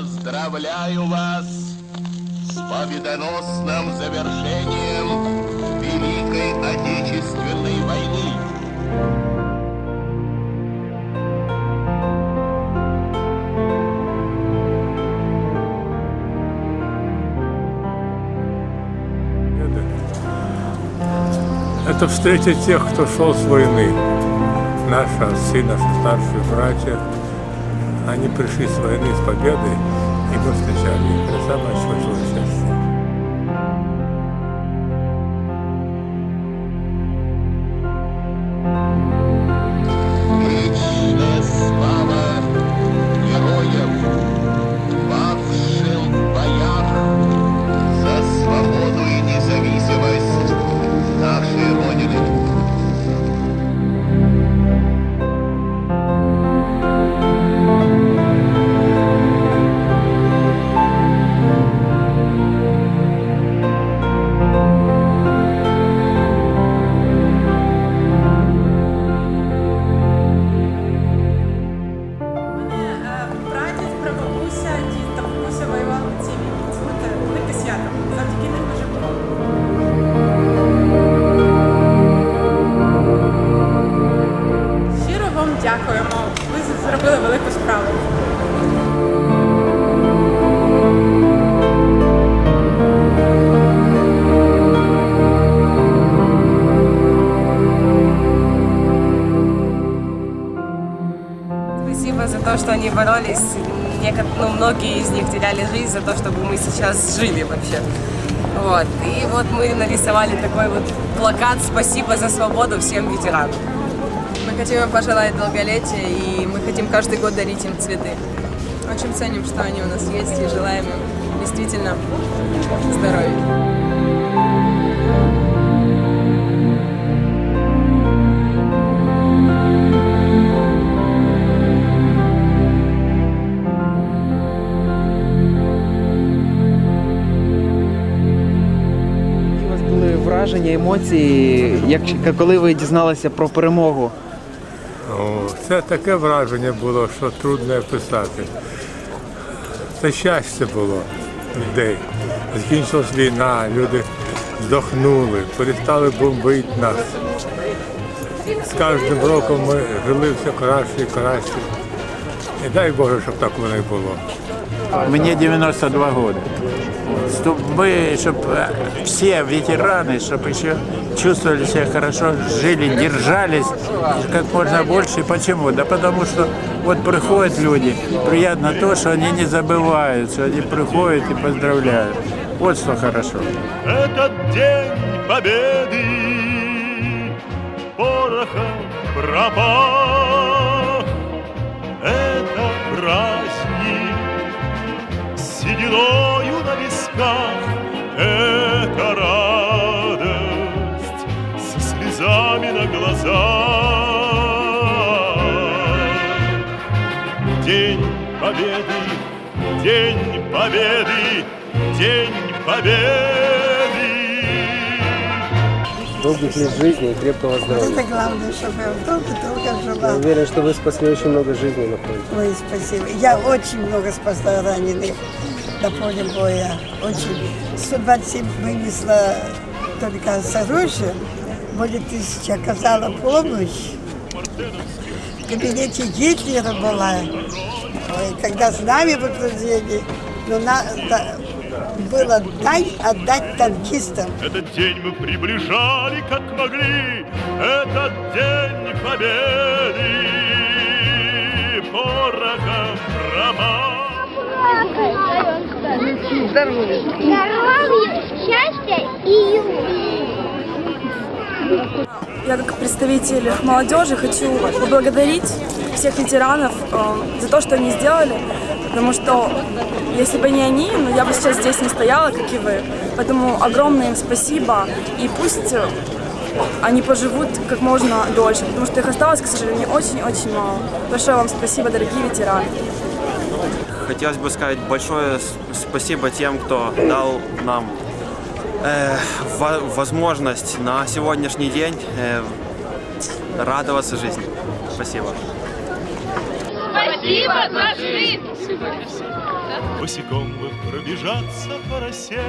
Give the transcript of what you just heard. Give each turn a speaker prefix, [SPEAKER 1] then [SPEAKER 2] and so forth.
[SPEAKER 1] Поздравляю вас с победоносным завершением Великой Отечественной войны.
[SPEAKER 2] Это встреча тех, кто шел с войны. Наши отцы, наши старшие братья, они пришли с войны с победой, и мы встречали их. Это самое большое
[SPEAKER 3] Спасибо за то, что они боролись. Неко- ну, многие из них теряли жизнь за то, чтобы мы сейчас жили вообще. Вот. И вот мы нарисовали такой вот плакат «Спасибо за свободу всем ветеранам».
[SPEAKER 4] Мы хотим им пожелать долголетия, и мы хотим каждый год дарить им цветы. Очень ценим, что они у нас есть, и желаем им действительно здоровья.
[SPEAKER 5] Враження, емоції, як коли ви дізналися про перемогу?
[SPEAKER 2] Це таке враження було, що трудно описати. Це щастя було людей. Закінчилась війна, люди здохнули, перестали бомбити нас. З кожним роком ми жили все краще і краще. І дай Боже, щоб так воно і було.
[SPEAKER 6] Мне 92 года. Чтобы, чтобы все ветераны, чтобы еще чувствовали себя хорошо, жили, держались как можно больше. Почему? Да потому что вот приходят люди, приятно то, что они не забывают, что они приходят и поздравляют. Вот что хорошо.
[SPEAKER 7] Этот день победы порохом пропах. С сединою на висках. Это радость со слезами на глазах. День победы, день победы, день победы.
[SPEAKER 8] долгих лет жизни и крепкого здоровья.
[SPEAKER 9] Это главное, чтобы я долго-долго
[SPEAKER 8] Я
[SPEAKER 9] жила.
[SPEAKER 8] уверен, что вы спасли очень много жизней на фронте.
[SPEAKER 9] Ой, спасибо. Я очень много спасла раненых на поле боя. Очень. 127 вынесла только с оружием. Более тысячи оказала помощь. В кабинете Гитлера была. Ой, когда с нами выгрузили, но надо было дай отдать танкистам.
[SPEAKER 7] Этот день мы приближали, как могли, Этот день победы порохом пропах.
[SPEAKER 10] Здоровья. Здоровья, счастья и любви.
[SPEAKER 11] Я как представитель молодежи хочу поблагодарить всех ветеранов э, за то, что они сделали, потому что если бы не они, ну, я бы сейчас здесь не стояла, как и вы. Поэтому огромное им спасибо, и пусть э, они поживут как можно дольше, потому что их осталось, к сожалению, очень-очень мало. Большое вам спасибо, дорогие ветераны.
[SPEAKER 12] Хотелось бы сказать большое спасибо тем, кто дал нам э, во- возможность на сегодняшний день э, радоваться жизни. Спасибо.
[SPEAKER 10] Спасибо за жизнь.
[SPEAKER 7] Босиком бы пробежаться по росе